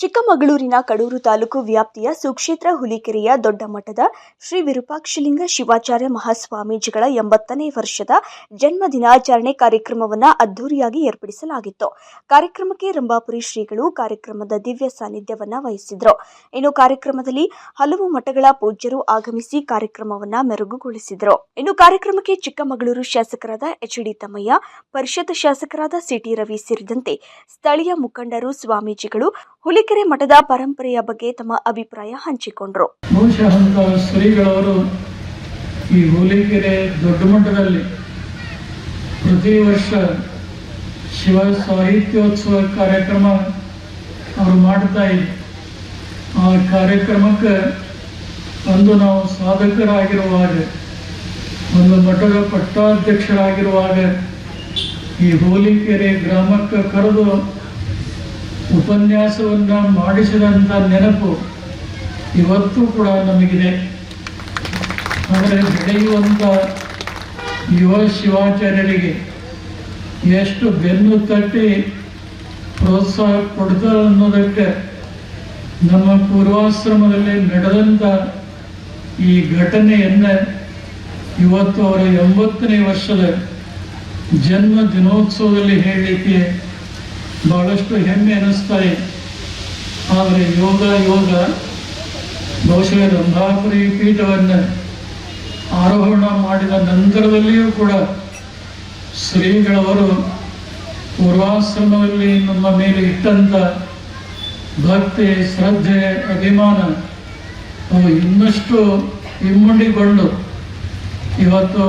ಚಿಕ್ಕಮಗಳೂರಿನ ಕಡೂರು ತಾಲೂಕು ವ್ಯಾಪ್ತಿಯ ಸುಕ್ಷೇತ್ರ ಹುಲಿಕೆರೆಯ ದೊಡ್ಡ ಮಠದ ಶ್ರೀ ವಿರೂಪಾಕ್ಷಲಿಂಗ ಶಿವಾಚಾರ್ಯ ಮಹಾಸ್ವಾಮೀಜಿಗಳ ಎಂಬತ್ತನೇ ವರ್ಷದ ಜನ್ಮ ದಿನಾಚರಣೆ ಕಾರ್ಯಕ್ರಮವನ್ನು ಅದ್ದೂರಿಯಾಗಿ ಏರ್ಪಡಿಸಲಾಗಿತ್ತು. ಕಾರ್ಯಕ್ರಮಕ್ಕೆ ರಂಭಾಪುರಿ ಶ್ರೀಗಳು ಕಾರ್ಯಕ್ರಮದ ದಿವ್ಯ ಸಾನ್ನಿಧ್ಯವನ್ನು ವಹಿಸಿದ್ರು. ಇನ್ನು ಕಾರ್ಯಕ್ರಮದಲ್ಲಿ ಹಲವು ಮಠಗಳ ಪೂಜ್ಯರು ಆಗಮಿಸಿ ಕಾರ್ಯಕ್ರಮವನ್ನು ಮೆರುಗುಗೊಳಿಸಿದರು. ಇನ್ನು ಕಾರ್ಯಕ್ರಮಕ್ಕೆ ಚಿಕ್ಕಮಗಳೂರು ಶಾಸಕರಾದ ಎಚ್ ಡಿ ತಮ್ಮಯ್ಯ, ಪರಿಷತ್ ಶಾಸಕರಾದ ಸಿಟಿ ರವಿ ಸೇರಿದಂತೆ ಸ್ಥಳೀಯ ಮುಖಂಡರು, ಸ್ವಾಮೀಜಿಗಳು ಹುಲಿಕೆರೆ ಮಠದ ಪರಂಪರೆಯ ಬಗ್ಗೆ ತಮ್ಮ ಅಭಿಪ್ರಾಯ ಹಂಚಿಕೊಂಡರು. ಬಹುಶಃ ಶ್ರೀಗಳವರು ಈ ಹೂಲಿಕೆರೆ ದೊಡ್ಡ ಮಟ್ಟದಲ್ಲಿ ಪ್ರತಿ ವರ್ಷ ಶಿವ ಸಾಹಿತ್ಯೋತ್ಸವ ಕಾರ್ಯಕ್ರಮ ಅವರು ಮಾಡ್ತಾ ಇದ್ರು ಆ ಕಾರ್ಯಕ್ರಮಕ್ಕೆ ಅಂದು ನಾವು ಸಾಧಕರಾಗಿರುವಾಗ, ಒಂದು ಮಠದ ಪಟ್ಟಾಧ್ಯಕ್ಷರಾಗಿರುವಾಗ ಈ ಹೋಲಿಕೆರೆ ಗ್ರಾಮಕ್ಕೆ ಕರೆದು ಉಪನ್ಯಾಸವನ್ನ ಮಾಡಿಸಿದಂಥ ನೆನಪು ಇವತ್ತು ಕೂಡ ನಮಗಿದೆ. ಆದರೆ ಬೆಳೆಯುವಂಥ ಯುವ ಶಿವಾಚಾರ್ಯರಿಗೆ ಎಷ್ಟು ಬೆನ್ನು ತಟ್ಟಿ ಪ್ರೋತ್ಸಾಹ ಕೊಡ್ತಾರೆ ಅನ್ನೋದಕ್ಕೆ ನಮ್ಮ ಪೂರ್ವಾಶ್ರಮದಲ್ಲಿ ನಡೆದಂಥ ಈ ಘಟನೆಯನ್ನು ಇವತ್ತು ಅವರ ಎಂಬತ್ತನೇ ವರ್ಷದ ಜನ್ಮ ದಿನೋತ್ಸವದಲ್ಲಿ ಹೇಳಲಿಕ್ಕೆ ಬಹಳಷ್ಟು ಹೆಮ್ಮೆ ಅನ್ನಿಸ್ತಾ ಆದರೆ ಯೋಗ ಯೋಗ, ಬಹುಶಃ ರಂಭಾಪುರಿ ಪೀಠವನ್ನು ಆರೋಹಣ ಮಾಡಿದ ನಂತರದಲ್ಲಿಯೂ ಕೂಡ ಶ್ರೀಗಳವರು ಪೂರ್ವಾಶ್ರಮದಲ್ಲಿ ನಮ್ಮ ಮೇಲೆ ಇಟ್ಟಂಥ ಭಕ್ತಿ, ಶ್ರದ್ಧೆ, ಅಭಿಮಾನ, ಅವು ಇನ್ನಷ್ಟು ಇಮ್ಮಡಿಗೊಂಡು ಇವತ್ತು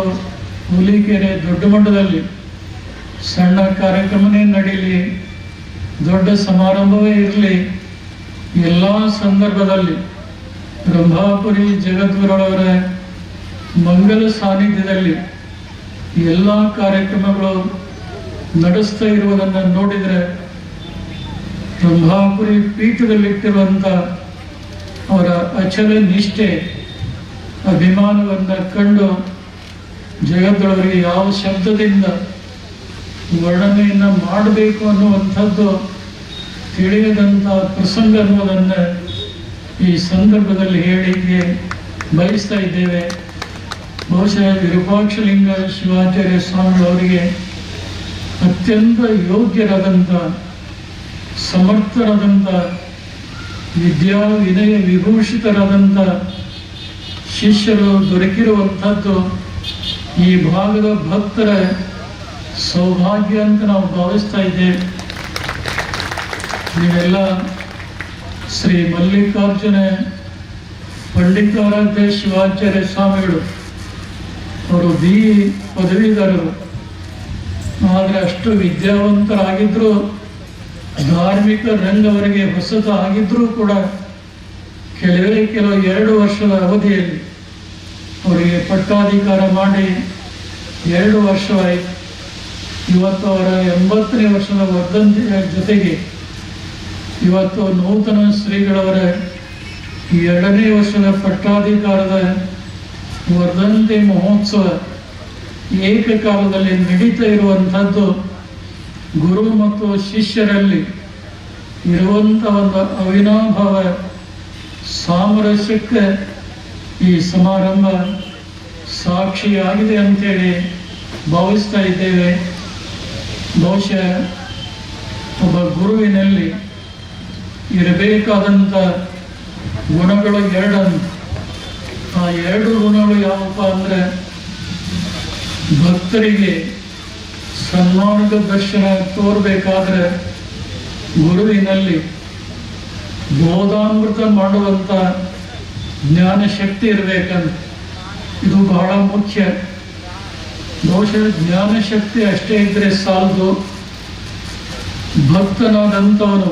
ಹುಲಿಕೆರೆ ದೊಡ್ಡ ಮಟ್ಟದಲ್ಲಿ ಸಣ್ಣ ಕಾರ್ಯಕ್ರಮನೇ ನಡೀಲಿ. ದೊಡ್ಡ ಸಮಾರಂಭವೇ ಇರಲಿ. ಎಲ್ಲ ಸಂದರ್ಭದಲ್ಲಿ ರಂಭಾಪುರಿ ಜಗದ್ಗುರುಳವರ ಮಂಗಲ ಸಾನ್ನಿಧ್ಯದಲ್ಲಿ ಎಲ್ಲ ಕಾರ್ಯಕ್ರಮಗಳು ನಡೆಸ್ತಾ ಇರುವುದನ್ನು ನೋಡಿದರೆ ರಂಭಾಪುರಿ ಪೀಠದಲ್ಲಿಟ್ಟಿರುವಂಥ ಅವರ ಅಚಲ ನಿಷ್ಠೆ, ಅಭಿಮಾನವನ್ನು ಕಂಡು ಜಗತ್ತೊಳವರಿಗೆ ಯಾವ ಶಬ್ದದಿಂದ ವರ್ಣನೆಯನ್ನು ಮಾಡಬೇಕು ಅನ್ನುವಂಥದ್ದು ತಿಳಿಯದಂಥ ಪ್ರಸಂಗ ಅನ್ನೋದನ್ನು ಈ ಸಂದರ್ಭದಲ್ಲಿ ಹೇಳಿಕೆ ಬಯಸ್ತಾ ಇದ್ದೇವೆ. ಬಹುಶಃ ವಿರೂಪಾಕ್ಷಲಿಂಗ ಶಿವಾಚಾರ್ಯ ಸ್ವಾಮಿಗಳವರಿಗೆ ಅತ್ಯಂತ ಯೋಗ್ಯರಾದಂಥ ಸಮರ್ಥರಾದಂಥ ವಿದ್ಯಾ ವಿನಯ ವಿಭೂಷಿತರಾದಂಥ ಶಿಷ್ಯರು ದೊರಕಿರುವಂಥದ್ದು ಈ ಭಾಗದ ಭಕ್ತರ ಸೌಭಾಗ್ಯ ಅಂತ ನಾವು ಭಾವಿಸ್ತಾ ಇದ್ದೇವೆ. ನೀವೆಲ್ಲ ಶ್ರೀ ಮಲ್ಲಿಕಾರ್ಜುನ ಪಂಡಿತಾರಾಧ್ಯ ಶಿವಾಚಾರ್ಯ ಸ್ವಾಮಿಗಳು. ಅವರು ಬಿ ಪದವೀಧರರು. ಆದರೆ ಅಷ್ಟು ವಿದ್ಯಾವಂತರಾಗಿದ್ದರೂ ಧಾರ್ಮಿಕ ರಂಗವರಿಗೆ ಹೊಸತು ಆಗಿದ್ರೂ ಕೂಡ ಕೆಲವೇ ಕೆಲವು ಎರಡು ವರ್ಷದ ಅವಧಿಯಲ್ಲಿ ಅವರಿಗೆ ಪಟ್ಟಾಧಿಕಾರ ಮಾಡಿ ಎರಡು ವರ್ಷವಾಯಿತು ಇವತ್ತು ಅವರ ಎಂಬತ್ತನೇ ವರ್ಷದ ವರ್ಧಂತಿಯ ಜೊತೆಗೆ ಇವತ್ತು ನೂತನ ಶ್ರೀಗಳವರ ಎರಡನೇ ವರ್ಷದ ಪಟ್ಟಾಧಿಕಾರದ ವರ್ಧಂತಿ ಮಹೋತ್ಸವ ಏಕಕಾಲದಲ್ಲಿ ನಡೀತಾ ಇರುವಂಥದ್ದು ಗುರು ಮತ್ತು ಶಿಷ್ಯರಲ್ಲಿ ಇರುವಂಥ ಒಂದು ಅವಿನಾಭಾವ ಸಾಮರಸ್ಯಕ್ಕೆ ಈ ಸಮಾರಂಭ ಸಾಕ್ಷಿಯಾಗಿದೆ ಅಂತೇಳಿ ಭಾವಿಸ್ತಾ ಇದ್ದೇವೆ. ಬಹುಶಃ ಒಬ್ಬ ಗುರುವಿನಲ್ಲಿ ಇರಬೇಕಾದಂಥ ಗುಣಗಳು ಎರಡನ್ನು. ಆ ಎರಡು ಗುಣಗಳು ಯಾವಪ್ಪ ಅಂದರೆ ಭಕ್ತರಿಗೆ ಸನ್ಮಾನದ ದರ್ಶನ ತೋರಬೇಕಾದ್ರೆ ಗುರುವಿನಲ್ಲಿ ಬೋಧಾಮೃತ ಮಾಡುವಂಥ ಜ್ಞಾನ ಶಕ್ತಿ ಇರಬೇಕಂತ. ಇದು ಬಹಳ ಮುಖ್ಯ. ಬಹುಶಃ ಜ್ಞಾನ ಶಕ್ತಿ ಅಷ್ಟೇ ಇದ್ರೆ ಸಾಲದು. ಭಕ್ತನಾದಂಥವನು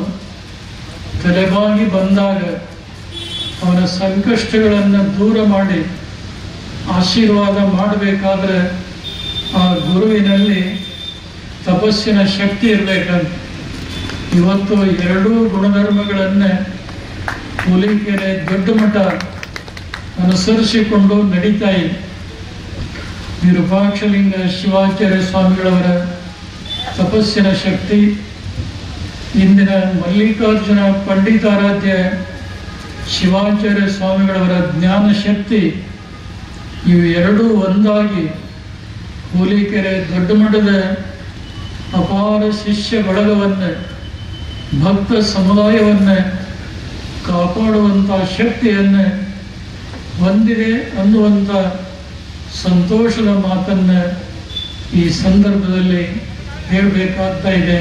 ತಲೆಬಾಗಿ ಬಂದಾಗ ಅವನ ಸಂಕಷ್ಟಗಳನ್ನು ದೂರ ಮಾಡಿ ಆಶೀರ್ವಾದ ಮಾಡಬೇಕಾದ್ರೆ ಆ ಗುರುವಿನಲ್ಲಿ ತಪಸ್ಸಿನ ಶಕ್ತಿ ಇರಬೇಕಂತ. ಇವತ್ತು ಎರಡೂ ಗುಣಧರ್ಮಗಳನ್ನೇ ಹುಲಿಕೆರೆ ದೊಡ್ಡ ಮಠ ಅನುಸರಿಸಿಕೊಂಡು ನಡೀತಾ ಇದೆ. ವಿರೂಪಾಕ್ಷಲಿಂಗ ಶಿವಾಚಾರ್ಯ ಸ್ವಾಮಿಗಳವರ ತಪಸ್ಸಿನ ಶಕ್ತಿ, ಇಂದಿನ ಮಲ್ಲಿಕಾರ್ಜುನ ಪಂಡಿತಾರಾಧ್ಯ ಶಿವಾಚಾರ್ಯ ಸ್ವಾಮಿಗಳವರ ಜ್ಞಾನ ಶಕ್ತಿ, ಇವು ಎರಡೂ ಒಂದಾಗಿ ಹುಲಿಕೆರೆ ದೊಡ್ಡ ಮಠದ ಅಪಾರ ಶಿಷ್ಯ ಬಳಗವನ್ನು, ಭಕ್ತ ಸಮುದಾಯವನ್ನು ಕಾಪಾಡುವಂಥ ಶಕ್ತಿಯನ್ನು ಹೊಂದಿದೆ ಅನ್ನುವಂಥ ಸಂತೋಷದ ಮಾತನ್ನು ಈ ಸಂದರ್ಭದಲ್ಲಿ ಹೇಳಬೇಕಾಗ್ತಾ ಇದೆ.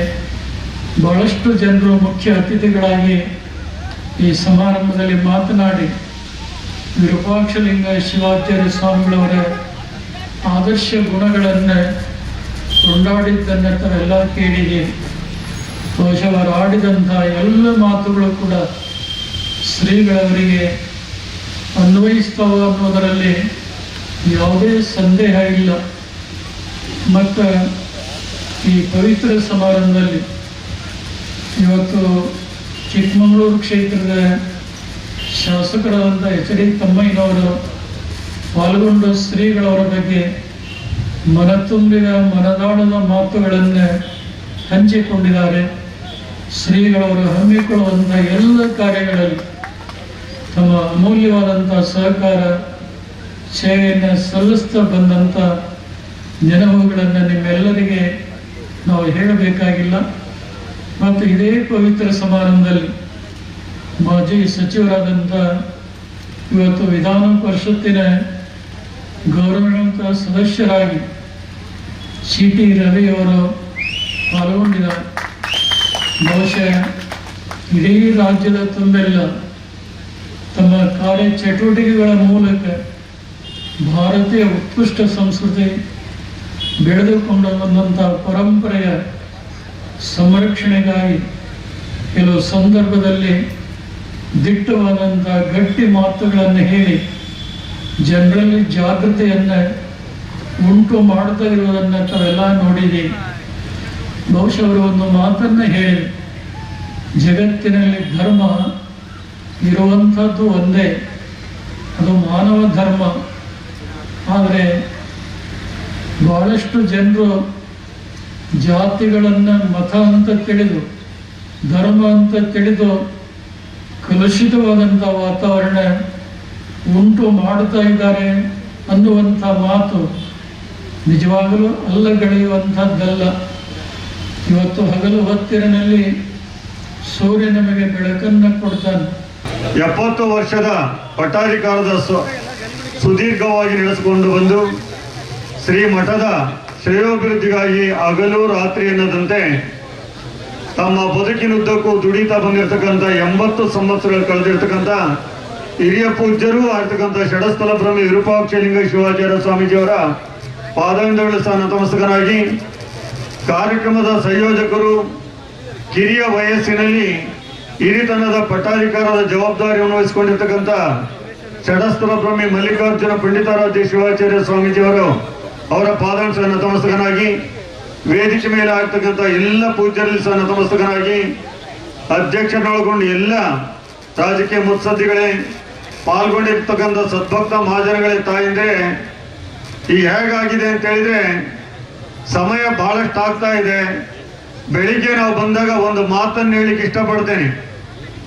ಬಹಳಷ್ಟು ಜನರು ಮುಖ್ಯ ಅತಿಥಿಗಳಾಗಿ ಈ ಸಮಾರಂಭದಲ್ಲಿ ಮಾತನಾಡಿ ವಿರೂಪಾಕ್ಷಲಿಂಗ ಶಿವಾಚಾರ್ಯ ಸ್ವಾಮಿಗಳವರ ಆದರ್ಶ ಗುಣಗಳನ್ನು ಕೊಂಡಾಡಿದ್ದನ್ನು ತಾವೆಲ್ಲ ಕೇಳಿದೆ ಬಹುಶಃ ಆಡಿದಂಥ ಎಲ್ಲ ಮಾತುಗಳು ಕೂಡ ಶ್ರೀಗಳವರಿಗೆ ಅನ್ವಯಿಸ್ತವ ಅನ್ನೋದರಲ್ಲಿ ಯಾವುದೇ ಸಂದೇಹ ಇಲ್ಲ. ಮತ್ತು ಈ ಪವಿತ್ರ ಸಮಾರಂಭದಲ್ಲಿ ಇವತ್ತು ಚಿಕ್ಕಮಗಳೂರು ಕ್ಷೇತ್ರದ ಶಾಸಕರಾದಂಥ ಎಚ್ ಡಿ ತಮ್ಮಯ್ಯನವರು ಪಾಲ್ಗೊಂಡು ಶ್ರೀಗಳವರ ಬಗ್ಗೆ ಮನತುಂಬಿದ ಮನದಾಳದ ಮಾತುಗಳನ್ನು ಹಂಚಿಕೊಂಡಿದ್ದಾರೆ. ಶ್ರೀಗಳವರು ಹಮ್ಮಿಕೊಳ್ಳುವಂಥ ಎಲ್ಲ ಕಾರ್ಯಗಳಲ್ಲಿ ತಮ್ಮ ಅಮೂಲ್ಯವಾದಂಥ ಸಹಕಾರ ಸೇವೆಯನ್ನು ಸಲ್ಲಿಸ್ತಾ ಬಂದಂಥ ನೆನಪುಗಳನ್ನು ನಿಮ್ಮೆಲ್ಲರಿಗೆ ನಾವು ಹೇಳಬೇಕಾಗಿಲ್ಲ. ಮತ್ತು ಇದೇ ಪವಿತ್ರ ಸಮಾರಂಭದಲ್ಲಿ ಮಾಜಿ ಸಚಿವರಾದಂಥ ಇವತ್ತು ವಿಧಾನ ಪರಿಷತ್ತಿನ ಗೌರವಾನ್ವಿತ ಸದಸ್ಯರಾಗಿ ಸಿ ಟಿ ರವಿಯವರು ಪಾಲ್ಗೊಂಡಿದ್ದಾರೆ. ಬಹುಶಃ ಇಡೀ ರಾಜ್ಯದ ತುಂಬೆಲ್ಲ ತಮ್ಮ ಕಾರ್ಯ ಚಟುವಟಿಕೆಗಳ ಮೂಲಕ ಭಾರತೀಯ ಉತ್ಕೃಷ್ಟ ಸಂಸ್ಕೃತಿ ಬೆಳೆದುಕೊಂಡು ಬಂದಂಥ ಪರಂಪರೆಯ ಸಂರಕ್ಷಣೆಗಾಗಿ ಕೆಲವು ಸಂದರ್ಭದಲ್ಲಿ ದಿಟ್ಟವಾದಂಥ ಗಟ್ಟಿ ಮಾತುಗಳನ್ನು ಹೇಳಿ ಜನರಲ್ಲಿ ಜಾಗೃತಿಯನ್ನು ಉಂಟು ಮಾಡ್ತಾ ಇರುವುದನ್ನು ತಾವೆಲ್ಲ ನೋಡಿದೆ ಬಹುಶಃ ಅವರು ಒಂದು ಮಾತನ್ನು ಹೇಳಿ, ಜಗತ್ತಿನಲ್ಲಿ ಧರ್ಮ ಇರುವಂಥದ್ದು ಒಂದೇ, ಅದು ಮಾನವ ಧರ್ಮ. ಆದರೆ ಬಹಳಷ್ಟು ಜನರು ಜಾತಿಗಳನ್ನು ಮತ ಅಂತ ತಿಳಿದು, ಧರ್ಮ ಅಂತ ತಿಳಿದು ಕಲುಷಿತವಾದಂಥ ವಾತಾವರಣ ಉಂಟು ಮಾಡ್ತಾ ಇದ್ದಾರೆ ಅನ್ನುವಂಥ ಮಾತು ನಿಜವಾಗಲೂ ಅಲ್ಲಗಳೆಯುವಂಥದ್ದಲ್ಲ ಇವತ್ತು ಹಗಲು ಹತ್ತಿರನಲ್ಲಿ ಸೂರ್ಯ ನಮಗೆ ಬೆಳಕನ್ನು ಕೊಡ್ತಾನೆ. ಎಪ್ಪತ್ತು ವರ್ಷದ ಪಟ್ಟಾಧಿಕಾರದ ಸುದೀರ್ಘವಾಗಿ ನಡೆಸಿಕೊಂಡು ಬಂದು ಶ್ರೀ ಮಠದ ಶ್ರೇಯೋಭಿವೃದ್ಧಿಗಾಗಿ ಹಗಲು ರಾತ್ರಿ ಎನ್ನದಂತೆ ತಮ್ಮ ಬದುಕಿನುದ್ದಕ್ಕೂ ದುಡಿತಾ ಬಂದಿರತಕ್ಕಂಥ ಎಂಬತ್ತು ಸಂವತ್ಸರಗಳು ಕಳೆದಿರ್ತಕ್ಕಂಥ ಹಿರಿಯ ಪೂಜ್ಯರು ಆಗಿರ್ತಕ್ಕಂಥ ಷಡಸ್ಥಲ ಬ್ರಹ್ಮ ವಿರೂಪಾಕ್ಷಲಿಂಗ ಶಿವಾಚಾರ್ಯ ಸ್ವಾಮೀಜಿಯವರ ಪಾದವಿಂದಗಳ ಸ್ಥಾನ ನತಮಸ್ತಕನಾಗಿ ಕಾರ್ಯಕ್ರಮದ ಸಂಯೋಜಕರು ಕಿರಿಯ ವಯಸ್ಸಿನಲ್ಲಿ ಹಿರಿತನದ ಪಟ್ಟಾಧಿಕಾರದ ಜವಾಬ್ದಾರಿಯನ್ನು ವಹಿಸಿಕೊಂಡಿರ್ತಕ್ಕಂಥ ಷಡಸ್ಥಲ ಬ್ರಹ್ಮಿ ಮಲ್ಲಿಕಾರ್ಜುನ ಪಂಡಿತಾರಾಧ್ಯ ಶಿವಾಚಾರ್ಯ ಸ್ವಾಮೀಜಿಯವರು ಅವರ ಪಾದಾಂಶ ನತಮಸ್ತಕನಾಗಿ, ವೇದಿಕೆ ಮೇಲೆ ಆಗ್ತಕ್ಕಂಥ ಎಲ್ಲ ಪೂಜ್ಯರಲ್ಲಿ ಸಹ ನತಮಸ್ತಕನಾಗಿ ಅಧ್ಯಕ್ಷರನ್ನೊಳಗೊಂಡು ಎಲ್ಲ ರಾಜಕೀಯ ಮುತ್ಸದ್ದಿಗಳೇ, ಪಾಲ್ಗೊಂಡಿರ್ತಕ್ಕಂಥ ಸದ್ಭಕ್ತ ಮಹಾಜನಗಳೇ ತಾಯಿಂದ್ರೆ, ಈ ಹೇಗಾಗಿದೆ ಅಂತ ಹೇಳಿದ್ರೆ ಸಮಯ ಬಹಳಷ್ಟು ಆಗ್ತಾ ಇದೆ. ಬೆಳಿಗ್ಗೆ ನಾವು ಬಂದಾಗ ಒಂದು ಮಾತನ್ನು ಹೇಳಿಕ್ಕೆ ಇಷ್ಟಪಡ್ತೇನೆ.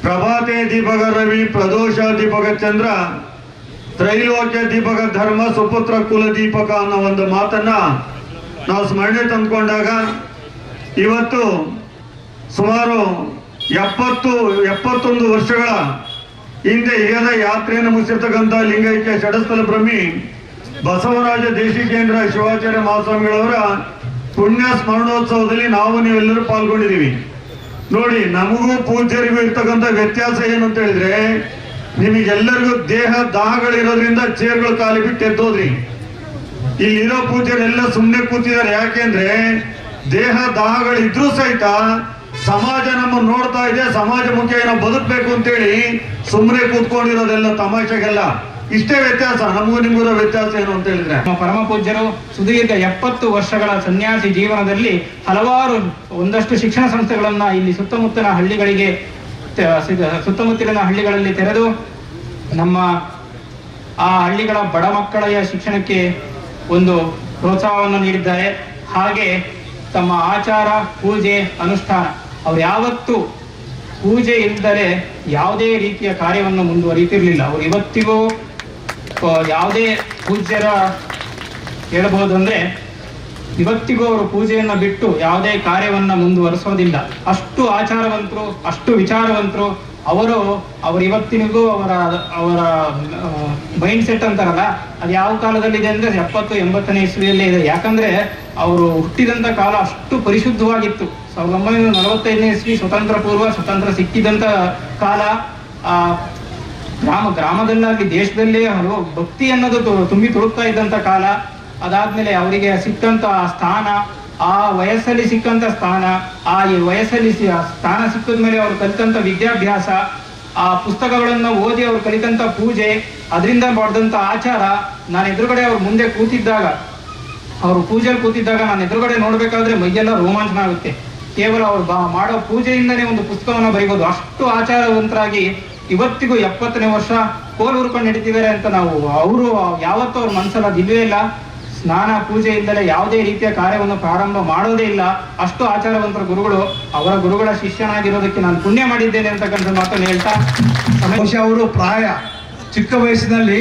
ಪ್ರಭಾತೆ ದೀಪಕ ರವಿ, ಪ್ರದೋಷ ದೀಪಕ ಚಂದ್ರ ತ್ರೈಲೋಕ್ಯ ದೀಪಕ ಧರ್ಮ ಸುಪುತ್ರ ಕುಲ ದೀಪಕ ಅನ್ನೋ ಒಂದು ಮಾತನ್ನ ನಾವು ಸ್ಮರಣೆ ತಂದ್ಕೊಂಡಾಗ ಇವತ್ತು ಸುಮಾರು ಎಪ್ಪತ್ತು, ಎಪ್ಪತ್ತೊಂದು ವರ್ಷಗಳ ಹಿಂದೆ ಹಿರಿಯದ ಯಾತ್ರೆಯನ್ನು ಮುಗಿಸಿರ್ತಕ್ಕಂಥ ಲಿಂಗೈಕ್ಯ ಷಡಸ್ಥಲ ಭ್ರಮಿ ಬಸವರಾಜ ದೇಶಿಕೇಂದ್ರ ಶಿವಾಚಾರ್ಯ ಮಹಾಸ್ವಾಮಿಗಳವರ ಪುಣ್ಯ ಸ್ಮರಣೋತ್ಸವದಲ್ಲಿ ನಾವು ನೀವೆಲ್ಲರೂ ಪಾಲ್ಗೊಂಡಿದ್ದೀವಿ. ನೋಡಿ, ನಮಗೂ ಪೂಜ್ಯರಿಗೂ ಇರ್ತಕ್ಕಂಥ ವ್ಯತ್ಯಾಸ ಏನು ಅಂತ ಹೇಳಿದ್ರೆ ನಿಮಗೆಲ್ಲರಿಗೂ ದೇಹ ದಾಹಗಳಿರೋದ್ರಿಂದ ಚೇರ್ಗಳು ಖಾಲಿ ಬಿಟ್ಟು ಎದ್ದೋದ್ರಿ. ಇಲ್ಲಿರೋ ಪೂಜ್ಯರೆಲ್ಲ ಸುಮ್ಮನೆ ಕೂತಿದ್ದಾರೆ. ಯಾಕೆಂದ್ರೆ ದೇಹ ದಾಹಗಳಿದ್ರೂ ಸಹಿತ ಸಮಾಜ ನಮ್ಮ ನೋಡ್ತಾ ಇದೆ. ಸಮಾಜ ಮುಖ್ಯ ಏನೋ ಬದುಕಬೇಕು ಅಂತೇಳಿ ಸುಮ್ಮನೆ ಕೂತ್ಕೊಂಡಿರೋದೆಲ್ಲ ತಮಾಷೆಗೆಲ್ಲ. ಇಷ್ಟೇ ವ್ಯತ್ಯಾಸ. ನಮಗೂ ನಿಮಗೂ ವ್ಯತ್ಯಾಸ ಏನು ಅಂತ ಹೇಳಿದ್ರೆ. ನಮ್ಮ ಪರಮ ಪೂಜ್ಯರು ಸುದೀರ್ಘ ಎಪ್ಪತ್ತು ವರ್ಷಗಳ ಸನ್ಯಾಸಿ ಜೀವನದಲ್ಲಿ ಹಲವಾರು ಒಂದಷ್ಟು ಶಿಕ್ಷಣ ಸಂಸ್ಥೆಗಳನ್ನ ಇಲ್ಲಿ ಸುತ್ತಮುತ್ತಲ ಹಳ್ಳಿಗಳಿಗೆ ಸುತ್ತಮುತ್ತಲಿನ ಹಳ್ಳಿಗಳಲ್ಲಿ ತೆರೆದು ನಮ್ಮ ಆ ಹಳ್ಳಿಗಳ ಬಡ ಮಕ್ಕಳ ಶಿಕ್ಷಣಕ್ಕೆ ಒಂದು ಪ್ರೋತ್ಸಾಹವನ್ನು ನೀಡಿದ್ದಾರೆ. ಹಾಗೆ ತಮ್ಮ ಆಚಾರ, ಪೂಜೆ, ಅನುಷ್ಠಾನ, ಅವ್ರು ಯಾವತ್ತು ಪೂಜೆ ಇಲ್ಲದರೆ ಯಾವುದೇ ರೀತಿಯ ಕಾರ್ಯವನ್ನು ಮುಂದುವರಿತಿರ್ಲಿಲ್ಲ. ಅವ್ರು ಇವತ್ತಿಗೂ ಯಾವುದೇ ಪೂಜ್ಯರ ಹೇಳಬಹುದು ಅಂದ್ರೆ ಇವತ್ತಿಗೂ ಅವರು ಪೂಜೆಯನ್ನ ಬಿಟ್ಟು ಯಾವುದೇ ಕಾರ್ಯವನ್ನ ಮುಂದುವರಿಸೋದಿಲ್ಲ. ಅಷ್ಟು ಆಚಾರವಂತರು, ಅಷ್ಟು ವಿಚಾರವಂತರು, ಅವರು ಅವ್ರ ಇವತ್ತಿನಿಗೂ ಅವರ ಅವರ ಮೈಂಡ್ ಸೆಟ್ ಅಂತಾರಲ್ಲ, ಅದು ಯಾವ ಕಾಲದಲ್ಲಿದೆ ಅಂದ್ರೆ ಎಪ್ಪತ್ತು, ಎಂಬತ್ತನೇ ಇಸ್ವಿಯಲ್ಲಿ ಇದೆ. ಯಾಕಂದ್ರೆ ಅವರು ಹುಟ್ಟಿದಂತ ಕಾಲ ಅಷ್ಟು ಪರಿಶುದ್ಧವಾಗಿತ್ತು. ಸಾವಿರದ ಒಂಬೈನೂರ ನಲವತ್ತೈದನೇ ಇಸ್ವಿ ಸ್ವತಂತ್ರ ಪೂರ್ವ, ಸ್ವತಂತ್ರ ಸಿಕ್ಕಿದಂತ ಕಾಲ, ಆ, ಗ್ರಾಮ, ಗ್ರಾಮದಲ್ಲಾಗಿ ದೇಶದಲ್ಲೇ ಭಕ್ತಿ ಅನ್ನೋದು ತುಂಬಿ ತುಳುಕ್ತಾ ಇದ್ದಂತ ಕಾಲ. ಅದಾದ್ಮೇಲೆ ಅವರಿಗೆ ಸಿಕ್ಕಂತ ಸ್ಥಾನ, ಆ ವಯಸ್ಸಲ್ಲಿ ಸಿಕ್ಕಂತ ಸ್ಥಾನ, ಆ ಈ ವಯಸ್ಸಲ್ಲಿ ಸ್ಥಾನ ಸಿಕ್ಕಿದ ಮೇಲೆ ಅವರು ಕಲಿತಂತ ವಿದ್ಯಾಭ್ಯಾಸ, ಆ ಪುಸ್ತಕಗಳನ್ನು ಓದಿ ಅವ್ರು ಕಲಿತಂತ ಪೂಜೆ, ಅದರಿಂದ ಮಾಡಿದಂತ ಆಚಾರ ನಾನು ಎದುರುಗಡೆ ಅವ್ರ ಮುಂದೆ ಕೂತಿದ್ದಾಗ, ಅವರು ಪೂಜೆಯಲ್ಲಿ ಕೂತಿದ್ದಾಗ ನಾನು ಎದುರುಗಡೆ ನೋಡಬೇಕಾದ್ರೆ ಮೈಯೆಲ್ಲ ರೋಮಾಂಚನ ಆಗುತ್ತೆ. ಕೇವಲ ಅವ್ರು ಬಾ ಮಾಡೋ ಪೂಜೆಯಿಂದನೇ ಒಂದು ಪುಸ್ತಕವನ್ನು ಬರೀಬಹುದು ಅಷ್ಟು ಆಚಾರವಂತರಾಗಿ ಇವತ್ತಿಗೂ ಎಪ್ಪತ್ತನೇ ವರ್ಷ ಕೋಲ್ ಹುರ್ಕೊಂಡು ನಡೀತಿದ್ದಾರೆ ಅಂತ ನಾವು ಅವರು ಯಾವತ್ತೂ ಅವ್ರ ಮನಸ್ಸಲ್ಲ ಇಲ್ಲ. ಸ್ನಾನ, ಪೂಜೆ ಇಲ್ಲದೆ ಯಾವುದೇ ರೀತಿಯ ಕಾರ್ಯವನ್ನು ಪ್ರಾರಂಭ ಮಾಡೋದೇ ಇಲ್ಲ. ಅಷ್ಟು ಆಚಾರವಂತರ ಗುರುಗಳು ಅವರ ಗುರುಗಳ ಶಿಷ್ಯನಾಗಿರೋದಕ್ಕೆ ನಾನು ಪುಣ್ಯ ಮಾಡಿದ್ದೇನೆ ಅಂತಕ್ಕಂಥ ಮಾತನ್ನು ಹೇಳ್ತಾ ಬಹುಶಃ ಅವರು ಪ್ರಾಯ ಚಿಕ್ಕ ವಯಸ್ಸಿನಲ್ಲಿ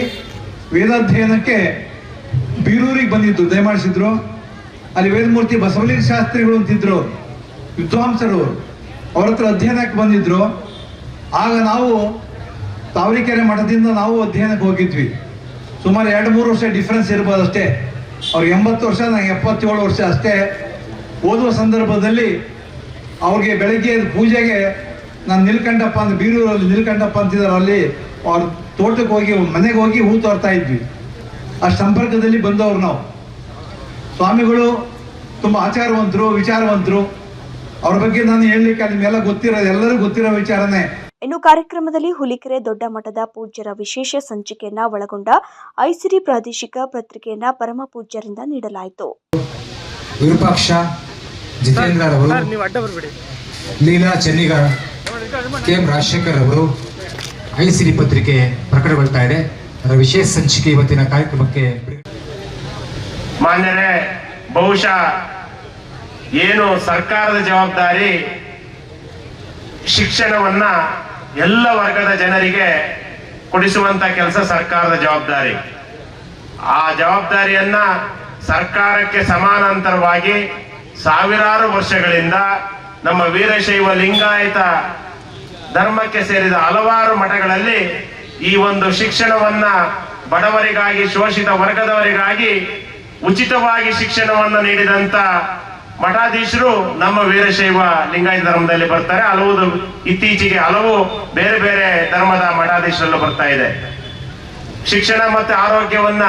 ವೇದಾಧ್ಯಯನಕ್ಕೆ ಬೀರೂರಿಗೆ ಬಂದಿದ್ದು, ದಯಮಾಡಿಸಿದ್ರು. ಅಲ್ಲಿ ವೇದಮೂರ್ತಿ ಬಸವಲಿಂಗ ಶಾಸ್ತ್ರಿಗಳು ಅಂತಿದ್ರು, ವಿದ್ವಾಂಸರು ಅವ್ರ ಹತ್ರ ಅಧ್ಯಯನಕ್ಕೆ ಬಂದಿದ್ರು. ಆಗ ನಾವು ತಾವರಿಕೆರೆ ಮಠದಿಂದ ನಾವು ಅಧ್ಯಯನಕ್ಕೆ ಹೋಗಿದ್ವಿ. ಸುಮಾರು ಎರಡು ಮೂರು ವರ್ಷ ಡಿಫ್ರೆನ್ಸ್ ಇರ್ಬೋದು ಅಷ್ಟೇ ಅವ್ರಿಗೆ ಎಂಬತ್ತು ವರ್ಷ, ನಂಗೆ ಎಪ್ಪತ್ತೇಳು ವರ್ಷ ಅಷ್ಟೇ. ಓದುವ ಸಂದರ್ಭದಲ್ಲಿ ಅವ್ರಿಗೆ ಬೆಳಗ್ಗೆ ಪೂಜೆಗೆ ನಾನು ನಿಲ್ಕಂಡಪ್ಪ ಅಂತ, ಬೀರೂರಲ್ಲಿ ನಿಲ್ಕಂಡಪ್ಪ ಅಂತಿದ್ದಾರೆ ಅಲ್ಲಿ, ಅವ್ರ ತೋಟಕ್ಕೆ ಹೋಗಿ, ಮನೆಗೆ ಹೋಗಿ ಹೂ ತೋರ್ತಾ ಇದ್ವಿ. ಆ ಸಂಪರ್ಕದಲ್ಲಿ ಬಂದವ್ರು ನಾವು. ಸ್ವಾಮಿಗಳು ತುಂಬ ಆಚಾರವಂತರು, ವಿಚಾರವಂತರು. ಅವ್ರ ಬಗ್ಗೆ ನಾನು ಹೇಳಲಿಕ್ಕೆ ನಿಮ್ಗೆಲ್ಲ ಗೊತ್ತಿರೋ ಎಲ್ಲರಿಗೂ ಗೊತ್ತಿರೋ ವಿಚಾರನೇ. ಇನ್ನು ಕಾರ್ಯಕ್ರಮದಲ್ಲಿ ಹುಲಿಕೆರೆ ದೊಡ್ಡ ಮಠದ ಪೂಜ್ಯರ ವಿಶೇಷ ಸಂಚಿಕೆಯನ್ನ ಒಳಗೊಂಡ ಐಸಿರಿ ಪ್ರಾದೇಶಿಕ ಪತ್ರಿಕೆಯನ್ನ ಪರಮ ಪೂಜ್ಯರಿಂದ ನೀಡಲಾಯಿತು. ವಿರೂಪಾಕ್ಷ ಲೀಲಾ ಚೆನ್ನಿಗರ್ ಕೆ ಎಂ ರಾಜಶೇಖರ್ ಅವರು ಐಸಿರಿ ಪತ್ರಿಕೆ ಪ್ರಕಟಗೊಳ್ತಾ ಇದೆ. ಅದರ ವಿಶೇಷ ಸಂಚಿಕೆ ಇವತ್ತಿನ ಕಾರ್ಯಕ್ರಮಕ್ಕೆ ಮಾನ್ಯರೇ ಬಹುಶಃ ಏನು ಸರ್ಕಾರದ ಜವಾಬ್ದಾರಿ ಶಿಕ್ಷಣವನ್ನ ಎಲ್ಲ ವರ್ಗದ ಜನರಿಗೆ ಕೊಡಿಸುವಂತ ಕೆಲಸ ಸರ್ಕಾರದ ಜವಾಬ್ದಾರಿ. ಆ ಜವಾಬ್ದಾರಿಯನ್ನ ಸರ್ಕಾರಕ್ಕೆ ಸಮಾನಾಂತರವಾಗಿ ಸಾವಿರಾರು ವರ್ಷಗಳಿಂದ ನಮ್ಮ ವೀರಶೈವ ಲಿಂಗಾಯತ ಧರ್ಮಕ್ಕೆ ಸೇರಿದ ಹಲವಾರು ಮಠಗಳಲ್ಲಿ ಈ ಒಂದು ಶಿಕ್ಷಣವನ್ನ ಬಡವರಿಗಾಗಿ ಶೋಷಿತ ವರ್ಗದವರಿಗಾಗಿ ಉಚಿತವಾಗಿ ಶಿಕ್ಷಣವನ್ನು ನೀಡಿದಂತ ಮಠಾಧೀಶರು ನಮ್ಮ ವೀರಶೈವ ಲಿಂಗಾಯತ ಧರ್ಮದಲ್ಲಿ ಬರ್ತಾರೆ. ಹಲವು ಇತ್ತೀಚೆಗೆ ಹಲವು ಬೇರೆ ಬೇರೆ ಧರ್ಮದ ಮಠಾಧೀಶರಲ್ಲೂ ಬರ್ತಾ ಇದೆ. ಶಿಕ್ಷಣ ಮತ್ತು ಆರೋಗ್ಯವನ್ನ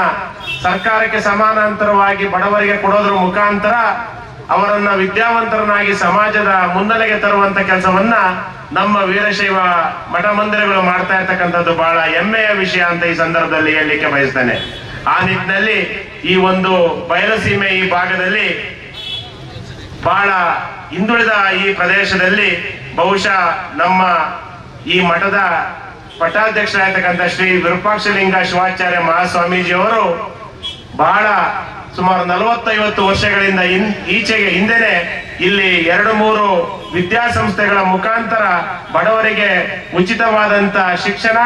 ಸರ್ಕಾರಕ್ಕೆ ಸಮಾನಾಂತರವಾಗಿ ಬಡವರಿಗೆ ಕೊಡೋದ್ರ ಮುಖಾಂತರ ಅವರನ್ನ ವಿದ್ಯಾವಂತರನ್ನಾಗಿ ಸಮಾಜದ ಮುನ್ನೆಲೆಗೆ ತರುವಂತ ಕೆಲಸವನ್ನ ನಮ್ಮ ವೀರಶೈವ ಮಠ ಮಂದಿರಗಳು ಮಾಡ್ತಾ ಇರ್ತಕ್ಕಂಥದ್ದು ಬಹಳ ಹೆಮ್ಮೆಯ ವಿಷಯ ಅಂತ ಈ ಸಂದರ್ಭದಲ್ಲಿ ಹೇಳಲಿಕ್ಕೆ ಬಯಸ್ತೇನೆ. ಆ ನಿಟ್ಟಿನಲ್ಲಿ ಈ ಒಂದು ಬಯಲಸೀಮೆ ಈ ಭಾಗದಲ್ಲಿ ಬಹಳ ಹಿಂದುಳಿದ ಈ ಪ್ರದೇಶದಲ್ಲಿ ಬಹುಶಃ ನಮ್ಮ ಈ ಮಠದ ಪಟ್ಟಾಧ್ಯಕ್ಷರಾಗಿರ್ತಕ್ಕಂಥ ಶ್ರೀ ವಿರೂಪಾಕ್ಷಲಿಂಗ ಶಿವಾಚಾರ್ಯ ಮಹಾಸ್ವಾಮೀಜಿ ಅವರು ಬಹಳ ಸುಮಾರು ನಲವತ್ತೈವತ್ತು ವರ್ಷಗಳಿಂದ ಈಚೆಗೆ ಹಿಂದೆನೆ ಇಲ್ಲಿ ಎರಡು ಮೂರು ವಿದ್ಯಾಸಂಸ್ಥೆಗಳ ಮುಖಾಂತರ ಬಡವರಿಗೆ ಉಚಿತವಾದಂತ ಶಿಕ್ಷಣ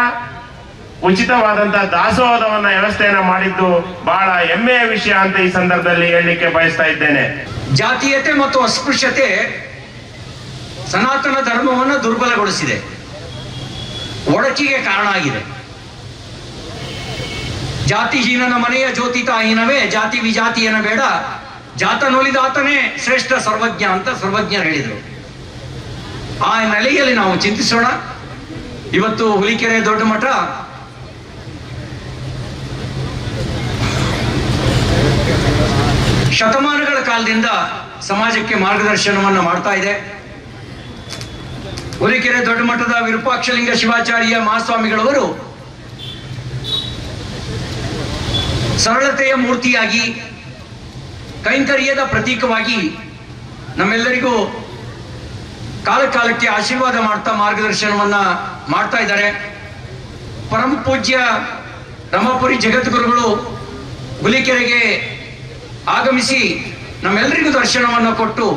ಉಚಿತವಾದಂತ ದಾಸೋಹದವನ್ನ ವ್ಯವಸ್ಥೆಯನ್ನ ಮಾಡಿದ್ದು ಬಹಳ ಹೆಮ್ಮೆಯ ವಿಷಯ ಅಂತ ಈ ಸಂದರ್ಭದಲ್ಲಿ ಹೇಳಲಿಕ್ಕೆ ಬಯಸ್ತಾ ಇದ್ದೇನೆ. ಜಾತೀಯತೆ ಮತ್ತು ಅಸ್ಪೃಶ್ಯತೆ ಸನಾತನ ಧರ್ಮವನ್ನು ದುರ್ಬಲಗೊಳಿಸಿದೆ. ಒಡಕಿಗೆ ಕಾರಣ ಆಗಿದೆ. ಜಾತಿಹೀನನ ಮನೆಯ ಜ್ಯೋತಿತಾಹೀನವೇ, ಜಾತಿ ವಿಜಾತಿಯನ ಬೇಡ. ಜಾತನುಲಿದಾತನೇ ಶ್ರೇಷ್ಠ ಸರ್ವಜ್ಞ ಅಂತ ಸರ್ವಜ್ಞರು ಹೇಳಿದರು. ಆ ನೆಲೆಯಲ್ಲಿ ನಾವು ಚಿಂತಿಸೋಣ. ಇವತ್ತು ಹುಲಿಕೆರೆ ದೊಡ್ಡ ಮಠ ಶತಮಾನಗಳ ಕಾಲದಿಂದ ಸಮಾಜಕ್ಕೆ ಮಾರ್ಗದರ್ಶನವನ್ನು ಮಾಡ್ತಾ ಇದೆ. ಹುಲಿಕೆರೆ ದೊಡ್ಡ ಮಠದ ವಿರೂಪಾಕ್ಷಲಿಂಗ ಶಿವಾಚಾರ್ಯ ಮಹಾಸ್ವಾಮಿಗಳವರು ಸರಳತೆಯ ಮೂರ್ತಿಯಾಗಿ, ಕೈಂಕರ್ಯದ ಪ್ರತೀಕವಾಗಿ ನಮ್ಮೆಲ್ಲರಿಗೂ ಕಾಲ ಕಾಲಕ್ಕೆ ಆಶೀರ್ವಾದ ಮಾಡ್ತಾ ಮಾರ್ಗದರ್ಶನವನ್ನ ಮಾಡ್ತಾ ಇದ್ದಾರೆ. ಪರಮ ಪೂಜ್ಯ ರಮಾಪುರಿ ಜಗದ್ಗುರುಗಳು ಹುಲಿಕೆರೆಗೆ ಆಗಮಿಸಿ ನಮ್ಮೆಲ್ಲರಿಗೂ ದರ್ಶನವನ್ನು ಕೊಟ್ಟು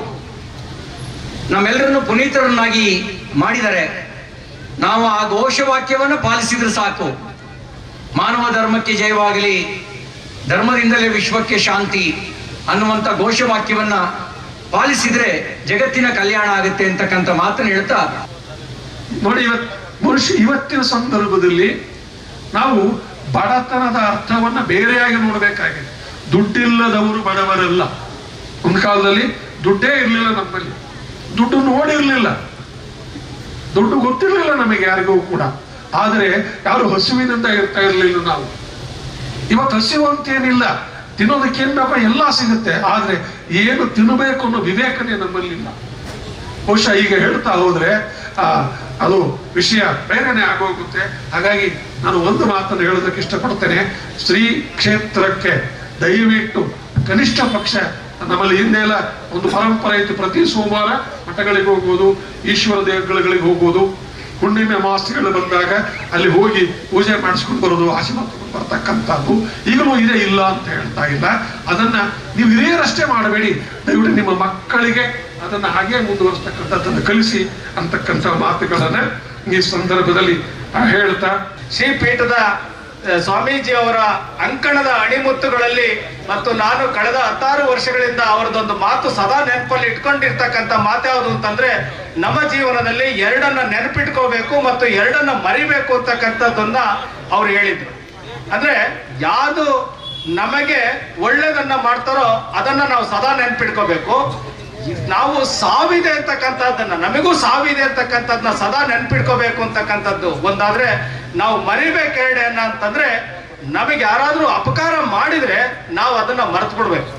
ನಮ್ಮೆಲ್ಲರನ್ನು ಪುನೀತರನ್ನಾಗಿ ಮಾಡಿದ್ದಾರೆ ನಾವು ಆ ಘೋಷವಾಕ್ಯವನ್ನು ಪಾಲಿಸಿದ್ರೆ ಸಾಕು. ಮಾನವ ಧರ್ಮಕ್ಕೆ ಜಯವಾಗಲಿ, ಧರ್ಮದಿಂದಲೇ ವಿಶ್ವಕ್ಕೆ ಶಾಂತಿ ಅನ್ನುವಂಥ ಘೋಷವಾಕ್ಯವನ್ನು ಪಾಲಿಸಿದ್ರೆ ಜಗತ್ತಿನ ಕಲ್ಯಾಣ ಆಗುತ್ತೆ ಅಂತಕ್ಕಂಥ ಮಾತನ್ನು ಹೇಳ್ತಾ ನೋಡಿ, ಇವತ್ ಮನುಷ್ಯ ಇವತ್ತಿನ ಸಂದರ್ಭದಲ್ಲಿ ನಾವು ಬಡತನದ ಅರ್ಥವನ್ನ ಬೇರೆಯಾಗಿ ನೋಡಬೇಕಾಗಿದೆ. ದುಡ್ಡಿಲ್ಲದವರು ಬಡವರಲ್ಲ. ಒಂದು ಕಾಲದಲ್ಲಿ ದುಡ್ಡೇ ಇರಲಿಲ್ಲ ನಮ್ಮಲ್ಲಿ. ದುಡ್ಡು ನೋಡಿರ್ಲಿಲ್ಲ. ದುಡ್ಡು ಗೊತ್ತಿರಲಿಲ್ಲ ನಮಗೆ ಯಾರಿಗೂ ಕೂಡ. ಆದರೆ ಯಾರು ಹಸುವಿನಿಂದ ಇರ್ತಾ ಇರಲಿಲ್ಲ ನಾವು. ಇವತ್ತು ಹಸಿವು ಅಂತೇನಿಲ್ಲ ತಿನ್ನೋದಕ್ಕೆ ಏನ್ ಬೇಕೋ ಎಲ್ಲ ಸಿಗುತ್ತೆ. ಆದ್ರೆ ಏನು ತಿನ್ನಬೇಕು ಅನ್ನೋ ವಿವೇಕನೇ ನಮ್ಮಲ್ಲಿಲ್ಲ. ಬಹುಶಃ ಈಗ ಹೇಳ್ತಾ ಹೋದ್ರೆ, ಆ, ಅದು ವಿಷಯ ಬೇಗನೆ ಆಗೋಗುತ್ತೆ. ಹಾಗಾಗಿ ನಾನು ಒಂದು ಮಾತನ್ನು ಹೇಳೋದಕ್ಕೆ ಇಷ್ಟಪಡ್ತೇನೆ. ಶ್ರೀ ಕ್ಷೇತ್ರಕ್ಕೆ ದಯವಿಟ್ಟು ಕನಿಷ್ಠ ಪಕ್ಷ ನಮ್ಮಲ್ಲಿ ಹಿಂದೆ ಎಲ್ಲ ಒಂದು ಪರಂಪರೆ ಇತ್ತು ಪ್ರತಿ ಸೋಮವಾರ ಮಠಗಳಿಗೆ ಹೋಗ್ಬೋದು, ಈಶ್ವರ ದೇವಗಳಿಗೆ ಹೋಗ್ಬೋದು. ಹುಣ್ಣಿಮೆ ಮಾಸ್ತಿಗಳು ಬಂದಾಗ ಅಲ್ಲಿ ಹೋಗಿ ಪೂಜೆ ಮಾಡಿಸ್ಕೊಂಡು ಬರೋದು, ಆಶೀರ್ವಾದ ಬರ್ತಕ್ಕಂಥದ್ದು ಈಗಲೂ ಇದೇ ಇಲ್ಲ ಅಂತ ಹೇಳ್ತಾ ಇಲ್ಲ. ಅದನ್ನ ನೀವು ಹಿರಿಯರಷ್ಟೇ ಮಾಡಬೇಡಿ. ದಯವಿಟ್ಟು ನಿಮ್ಮ ಮಕ್ಕಳಿಗೆ ಅದನ್ನ ಹಾಗೆ ಮುಂದುವರಿಸ್ತಕ್ಕಂಥದ್ದನ್ನು ಕಲಿಸಿ ಅಂತಕ್ಕಂಥ ಮಾತುಗಳನ್ನ ಈ ಸಂದರ್ಭದಲ್ಲಿ ಹೇಳ್ತಾ, ಶ್ರೀಪೀಠದ ಆ, ಸ್ವಾಮೀಜಿ ಅವರ ಅಂಕಣದ ಅಣಿಮುತ್ತುಗಳಲ್ಲಿ ಮತ್ತು ನಾನು ಕಳೆದ ಹತ್ತಾರು ವರ್ಷಗಳಿಂದ ಅವರದೊಂದು ಮಾತು ಸದಾ ನೆನಪಲ್ಲಿ ಇಟ್ಕೊಂಡಿರ್ತಕ್ಕಂಥ ಮಾತು ಯಾವುದು ಅಂತಂದ್ರೆ ನಮ್ಮ ಜೀವನದಲ್ಲಿ ಎರಡನ್ನ ನೆನಪಿಟ್ಕೋಬೇಕು ಮತ್ತು ಎರಡನ್ನ ಮರಿಬೇಕು ಅಂತಕ್ಕಂಥದ್ದನ್ನ ಅವ್ರು ಹೇಳಿದ್ರು. ಅಂದ್ರೆ ಯಾವುದು ನಮಗೆ ಒಳ್ಳೇದನ್ನ ಮಾಡ್ತಾರೋ ಅದನ್ನ ನಾವು ಸದಾ ನೆನ್ಪಿಟ್ಕೋಬೇಕು. ನಾವು ಸಾವಿದೆ ಅಂತಕ್ಕಂಥದ್ದನ್ನ ನಮಗೂ ಸಾವಿದೆ ಅಂತಕ್ಕಂಥದ್ದನ್ನ ಸದಾ ನೆನ್ಪಿಟ್ಕೋಬೇಕು ಅಂತಕ್ಕಂಥದ್ದು. ಒಂದಾದ್ರೆ ನಾವು ಮರಿಬೇಕು ಎರಡೇನ ಅಂತಂದ್ರೆ ನಮಗೆ ಯಾರಾದರೂ ಅಪಕಾರ ಮಾಡಿದ್ರೆ ನಾವು ಅದನ್ನ ಮರ್ತು ಬಿಡ್ಬೇಕು.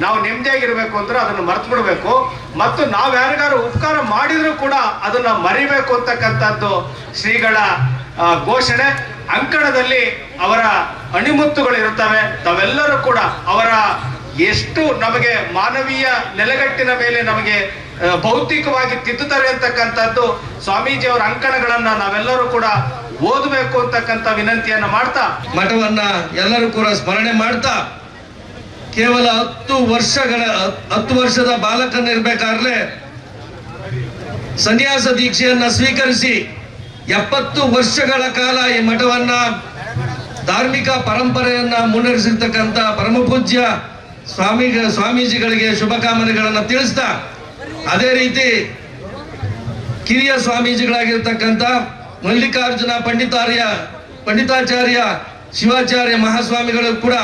ನಾವು ನೆಮ್ಮದಿಯಾಗಿರ್ಬೇಕು ಅಂದ್ರೆ ಅದನ್ನ ಮರ್ತು ಬಿಡ್ಬೇಕು. ಮತ್ತು ನಾವು ಯಾರಿಗಾರು ಉಪಕಾರ ಮಾಡಿದ್ರು ಕೂಡ ಅದನ್ನ ಮರಿಬೇಕು ಅಂತಕ್ಕಂಥದ್ದು ಶ್ರೀಗಳ ಘೋಷಣೆ. ಅಂಕಣದಲ್ಲಿ ಅವರ ಅಣಿಮುತ್ತುಗಳು ಇರುತ್ತವೆ. ತಾವೆಲ್ಲರೂ ಕೂಡ ಅವರ ಎಷ್ಟು ನಮಗೆ ಮಾನವೀಯ ನೆಲೆಗಟ್ಟಿನ ಮೇಲೆ ನಮಗೆ ಭೌತಿಕವಾಗಿ ತಿದ್ದುತ್ತಾರೆ ಅಂತಕ್ಕಂಥದ್ದು ಸ್ವಾಮೀಜಿಯವರ ಅಂಕಣಗಳನ್ನ ನಾವೆಲ್ಲರೂ ಕೂಡ ಓದಬೇಕು ಅಂತಕ್ಕಂಥ ವಿನಂತಿಯನ್ನ ಮಾಡ್ತಾ ಮಠವನ್ನ ಎಲ್ಲರೂ ಕೂಡ ಸ್ಮರಣೆ ಮಾಡ್ತಾ ಕೇವಲ ಹತ್ತು ವರ್ಷಗಳ ಹತ್ತು ವರ್ಷದ ಬಾಲಕನಿರ್ಬೇಕಾದ್ರೆ ಸನ್ಯಾಸ ದೀಕ್ಷೆಯನ್ನ ಸ್ವೀಕರಿಸಿ ಎಪ್ಪತ್ತು ವರ್ಷಗಳ ಕಾಲ ಈ ಮಠವನ್ನ ಧಾರ್ಮಿಕ ಪರಂಪರೆಯನ್ನ ಮುನ್ನಡೆಸಿರ್ತಕ್ಕಂಥ ಪರಮಪೂಜ್ಯ ಸ್ವಾಮಿ ಸ್ವಾಮೀಜಿಗಳಿಗೆ ಶುಭಕಾಮನೆಗಳನ್ನ ತಿಳಿಸ್ತಾ, ಅದೇ ರೀತಿ ಕಿರಿಯ ಸ್ವಾಮೀಜಿಗಳಾಗಿರ್ತಕ್ಕಂಥ ಮಲ್ಲಿಕಾರ್ಜುನ ಪಂಡಿತಾರ್ಯ, ಪಂಡಿತಾಚಾರ್ಯ, ಶಿವಾಚಾರ್ಯ ಮಹಾಸ್ವಾಮಿಗಳು ಕೂಡ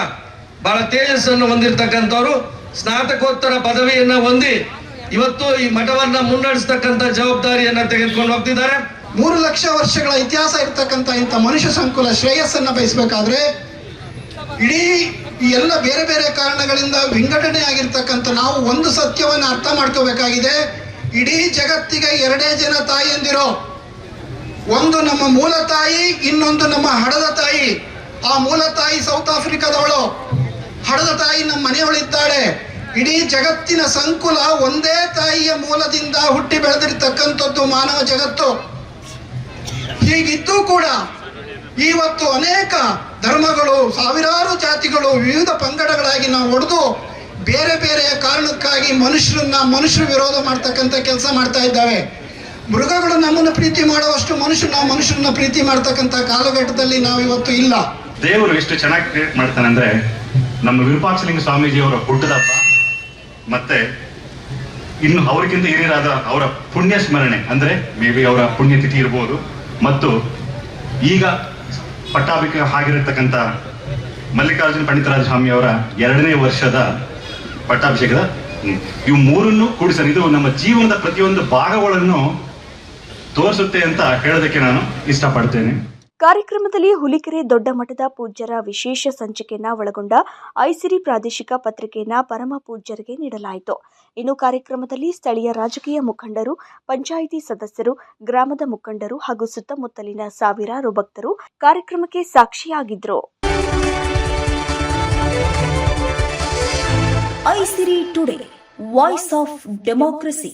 ಬಹಳ ತೇಜಸ್ಸನ್ನು ಹೊಂದಿರತಕ್ಕಂಥವ್ರು. ಸ್ನಾತಕೋತ್ತರ ಪದವಿಯನ್ನು ಹೊಂದಿ ಇವತ್ತು ಈ ಮಠವನ್ನ ಮುನ್ನಡೆಸ್ತಕ್ಕಂಥ ಜವಾಬ್ದಾರಿಯನ್ನ ತೆಗೆದುಕೊಂಡು ಹೋಗ್ತಿದ್ದಾರೆ. ಮೂರು ಲಕ್ಷ ವರ್ಷಗಳ ಇತಿಹಾಸ ಇರ್ತಕ್ಕಂಥ ಇಂಥ ಮನುಷ್ಯ ಸಂಕುಲ ಶ್ರೇಯಸ್ಸನ್ನ ಬಯಸಬೇಕಾದ್ರೆ ಇಡೀ ಈ ಎಲ್ಲ ಬೇರೆ ಬೇರೆ ಕಾರಣಗಳಿಂದ ವಿಂಗಡಣೆ ಆಗಿರ್ತಕ್ಕಂಥ ನಾವು ಒಂದು ಸತ್ಯವನ್ನು ಅರ್ಥ ಮಾಡ್ಕೋಬೇಕಾಗಿದೆ. ಇಡೀ ಜಗತ್ತಿಗೆ ಎರಡೇ ಜನ ತಾಯಿಯಂದಿರೋ ಒಂದು ನಮ್ಮ ಮೂಲ ತಾಯಿ, ಇನ್ನೊಂದು ನಮ್ಮ ಹಡದ ತಾಯಿ. ಆ ಮೂಲ ತಾಯಿ ಸೌತ್ ಆಫ್ರಿಕಾದವಳು. ಹಡದ ತಾಯಿ ನಮ್ಮ ಮನೆಯವಳಿದ್ದಾಳೆ ಇಡೀ ಜಗತ್ತಿನ ಸಂಕುಲ ಒಂದೇ ತಾಯಿಯ ಮೂಲದಿಂದ ಹುಟ್ಟಿ ಬೆಳೆದಿರ್ತಕ್ಕಂಥದ್ದು ಮಾನವ ಜಗತ್ತು. ಹೀಗಿದ್ದು ಕೂಡ ಇವತ್ತು ಅನೇಕ ಧರ್ಮಗಳು, ಸಾವಿರಾರು ಜಾತಿಗಳು, ವಿವಿಧ ಪಂಗಡಗಳಾಗಿ ನಾವು ಒಡೆದು ಬೇರೆ ಬೇರೆಯ ಕಾರಣಕ್ಕಾಗಿ ಮನುಷ್ಯರನ್ನ ಮನುಷ್ಯರು ವಿರೋಧ ಮಾಡ್ತಕ್ಕಂಥ ಕೆಲಸ ಮಾಡ್ತಾ ಇದ್ದಾವೆ. ಮೃಗಗಳು ನಮ್ಮನ್ನು ಪ್ರೀತಿ ಮಾಡುವಷ್ಟು ಮನುಷ್ಯನ ನಾವು ಮನುಷ್ಯರನ್ನ ಪ್ರೀತಿ ಮಾಡ್ತಕ್ಕಂಥ ಕಾಲಘಟ್ಟದಲ್ಲಿ ನಾವು ಇವತ್ತು ಇಲ್ಲ ದೇವರು ಎಷ್ಟು ಚೆನ್ನಾಗಿ ಕ್ರಿಯೇಟ್ ಮಾಡ್ತಾನೆ ಅಂದ್ರೆ ನಮ್ಮ ವಿರೂಪಾಕ್ಷಲಿಂಗ ಸ್ವಾಮೀಜಿ ಅವರ ಹುಟ್ಟದಬ್ಬ ಮತ್ತೆ ಇನ್ನು ಅವರಿಗಿಂತ ಹಿರಿಯರಾದ ಅವರ ಪುಣ್ಯ ಸ್ಮರಣೆ, ಅಂದ್ರೆ ಮೇ ಬಿ ಅವರ ಪುಣ್ಯತಿಥಿ ಇರ್ಬೋದು, ಮತ್ತು ಈಗ ಪಟ್ಟಾಭಿಕ ಆಗಿರತಕ್ಕಂತ ಮಲ್ಲಿಕಾರ್ಜುನ ಪಂಡಿತರಾಜ ಸ್ವಾಮಿ ಅವರ ಎರಡನೇ ವರ್ಷದ ಪಟ್ಟಾಭಿಷೇಕದ. ಇವು ಮೂರನ್ನು ಕೂಡಿಸಲು ಇದು ನಮ್ಮ ಜೀವನದ ಪ್ರತಿಯೊಂದು ಭಾಗಗಳನ್ನು ತೋರಿಸುತ್ತೆ ಅಂತ ಹೇಳೋದಕ್ಕೆ ನಾನು ಇಷ್ಟಪಡ್ತೇನೆ. ಕಾರ್ಯಕ್ರಮದಲ್ಲಿ ಹುಲಿಕೆರೆ ದೊಡ್ಡ ಮಠದ ಪೂಜ್ಯರ ವಿಶೇಷ ಸಂಚಿಕೆಯನ್ನ ಒಳಗೊಂಡ ಐಸಿರಿ ಪ್ರಾದೇಶಿಕ ಪತ್ರಿಕೆಯನ್ನ ಪರಮ ಪೂಜ್ಯರಿಗೆ ನೀಡಲಾಯಿತು. ಇನ್ನು ಕಾರ್ಯಕ್ರಮದಲ್ಲಿ ಸ್ಥಳೀಯ ರಾಜಕೀಯ ಮುಖಂಡರು ಪಂಚಾಯಿತಿ ಸದಸ್ಯರು ಗ್ರಾಮದ ಮುಖಂಡರು ಹಾಗೂ ಸುತ್ತಮುತ್ತಲಿನ ಸಾವಿರಾರು ಭಕ್ತರು ಕಾರ್ಯಕ್ರಮಕ್ಕೆ ಸಾಕ್ಷಿಯಾಗಿದ್ರು. Aisiri today voice of democracy.